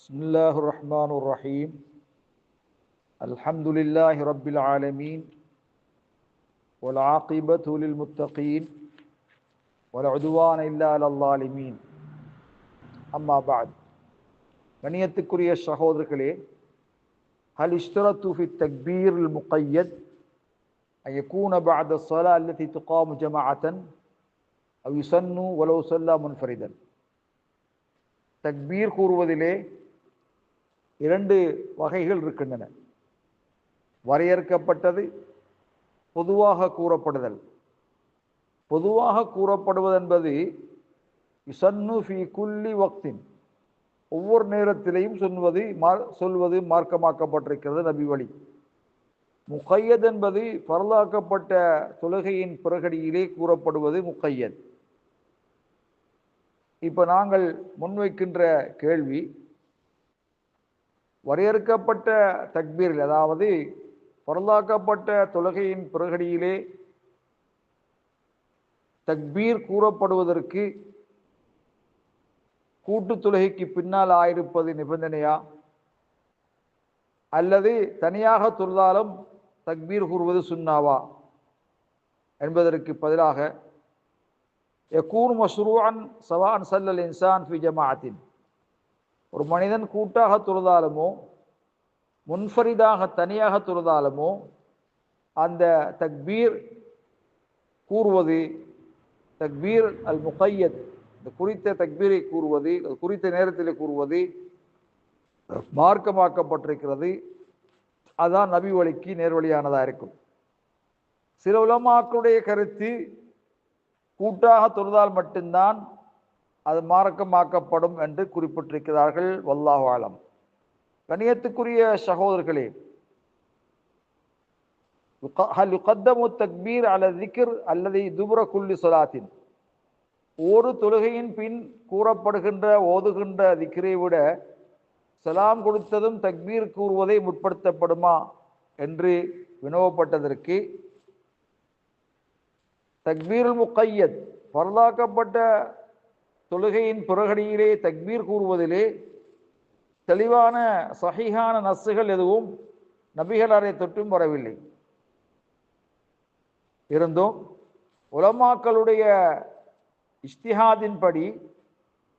بسم الله الرحمن الرحيم الحمد لله رب العالمين والعاقبة للمتقين ولا عدوان إلا على الظالمين أما بعد கணியத்துக்குரிய சகோதரர்களே هل اشترطوا في التكبير المقيد أن يكون بعد الصلاة التي تقام جماعة أو يسن ولو صلى منفردا தக்பீர் கூறுவதிலே இரண்டு வகைகள் இருக்கின்றன. வரையறுக்கப்பட்டது பொதுவாக கூறப்படுதல். பொதுவாக கூறப்படுவது என்பது ஃபி குல்லி வக்தின். ஒவ்வொரு நேரத்திலையும் சொல்வது மார் சொல்வது மார்க்கமாக்கப்பட்டிருக்கிறது நபி வழி. முக்கையத் என்பது பரலாக்கப்பட்ட தொழுகையின் பிறகடியிலே கூறப்படுவது முக்கையத் இப்போ நாங்கள் முன்வைக்கின்ற கேள்வி வரையறுக்கப்பட்ட தக்பீரில் அதாவது பரலாக்கப்பட்ட தொழுகையின் பிறகடியிலே தக்பீர் கூறப்படுவதற்கு கூட்டு தொழுகைக்கு பின்னால் ஆயிருப்பது நிபந்தனையா? அல்லது தனியாக தொழுதாலும் தக்பீர் கூறுவது சுண்ணாவா? என்பதற்கு பதிலாக யக்கூன் மஷ்ரூஅன் சவான் சல்லல் இன்சான் ஃபி ஜமாஅத்தின். ஒரு மனிதன் கூட்டாக தொழுதாலுமோ முன்ஃபரிதாக தனியாக தொழுதாலுமோ அந்த தக்பீர் கூறுவது தக்பீர் அல் முகையத் இந்த குறித்த தக்பீரை கூறுவது குறித்த நேரத்தில் கூறுவது மார்க்கமாக்கப்பட்டிருக்கிறது. அதான் நபி வழிக்கு நேர்வழியானதாக இருக்கும். சில உலமாக்களுடைய கருத்து கூட்டாக தொழுதால் மட்டும்தான் அது மார்க்கமாக்கப்படும் என்று குறிப்பிட்டிருக்கிறார்கள். வல்லாஹ் ஆலம். கணியத்துக்குரிய சகோதரர்களே ஹல் யுகத்தமு தக்பீர் அல்லது திக்ர் அல்லது துபுர குல்லி சொலாத்தின். ஒரு தொழுகையின் பின் கூறப்படுகின்ற ஓதுகின்ற திக்ரை விட சலாம் கொடுத்ததும் தக்பீர் கூறுவதை முற்படுத்தப்படுமா என்று வினவப்பட்டதற்கு தக்பீருல் முக்கையத் பரதாக்கப்பட்ட தொழுகையின் புறகடியிலே தக்பீர் கூறுவதிலே தெளிவான சகிகான நஸ்ஸுகள் எதுவும் நபிகளாரை தொற்றும் வரவில்லை. இருந்தும் உலமாக்களுடைய இஷ்திஹாதின்படி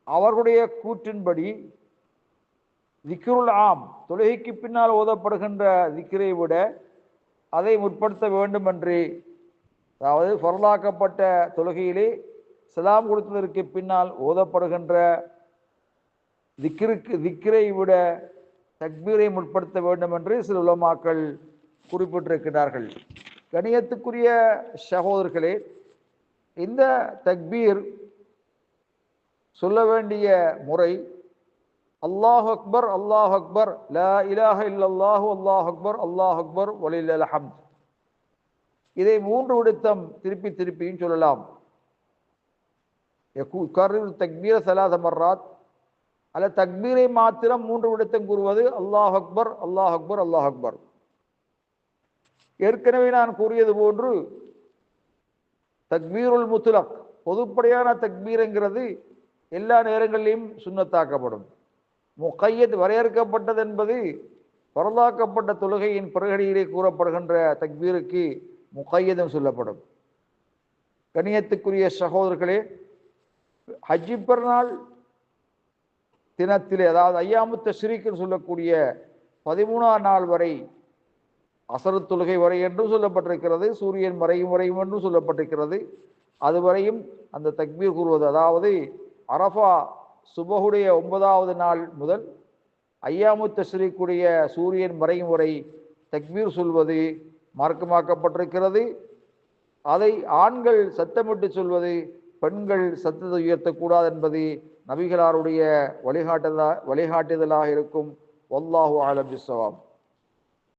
அவர்களுடைய கூற்றின்படி திக்ருல் ஆம் தொழுகைக்கு பின்னால் ஓதப்படுகின்ற திக்ரை விட அதை முற்படுத்த வேண்டும் என்று அதாவது பொருளாக்கப்பட்ட தொழுகையிலே சலாம் கொடுத்ததற்கு பின்னால் ஓதப்படுகின்ற திக்கிற்கு திக்கிரை விட தக்பீரை முற்படுத்த வேண்டும் என்று சில உலமாக்கள் குறிப்பிட்டிருக்கிறார்கள். கணியத்துக்குரிய சகோதரர்களே இந்த தக்பீர் சொல்ல வேண்டிய முறை அல்லாஹ் அக்பர் அல்லாஹ் அக்பர் லா இலாஹ இல்லல்லாஹு அல்லாஹ் அக்பர் அல்லாஹ் அக்பர் ஒலில் அலஹம் இதை மூன்று விடுத்தம் திருப்பி திருப்பியும் சொல்லலாம். தக்பீர சலாத மர்ராத். அல்ல தக்பீரை மாத்திரம் மூன்று விடத்தம் கூறுவது அல்லாஹ் அக்பர் அல்லாஹ் அக்பர் அல்லாஹ் அக்பர். ஏற்கனவே நான் கூறியது போன்று தக்பீருல் முத்துலக் பொதுப்படையான தக்பீருங்கிறது எல்லா நேரங்களிலும் சுண்ணத்தாக்கப்படும். முக்கையத் வரையறுக்கப்பட்டது என்பது பரலாக்கப்பட்ட தொழுகையின் பிறகடியிலே கூறப்படுகின்ற தக்பீருக்கு முக்கையதம் சொல்லப்படும். கணியத்துக்குரிய சகோதரர்களே ஹஜ்ஜி பெருநாள் தினத்தில் அதாவது ஐயாமுத்த ஸ்ரீக்குன்னு சொல்லக்கூடிய பதிமூணாம் நாள் வரை அசரு தொழுகை வரை என்றும் சொல்லப்பட்டிருக்கிறது சூரியன் மறையும் வரையும் என்றும் சொல்லப்பட்டிருக்கிறது. அதுவரையும் அந்த தக்பீர் கூறுவது அதாவது அரஃபா சுபகுடைய ஒன்பதாவது நாள் முதல் ஐயாமுத்த ஸ்ரீக்குடைய சூரியன் மறையும் வரை தக்பீர் சொல்வது மார்க்கமாக்கப்பட்டிருக்கிறது. அதை ஆண்கள் சத்தமிட்டு சொல்வது பெண்கள் சத்தத்தை உயர்த்தக்கூடாது என்பது நபிகளாருடைய வழிகாட்டுதலா வழிகாட்டுதலாக இருக்கும். ஒல்லாஹு ஆலம்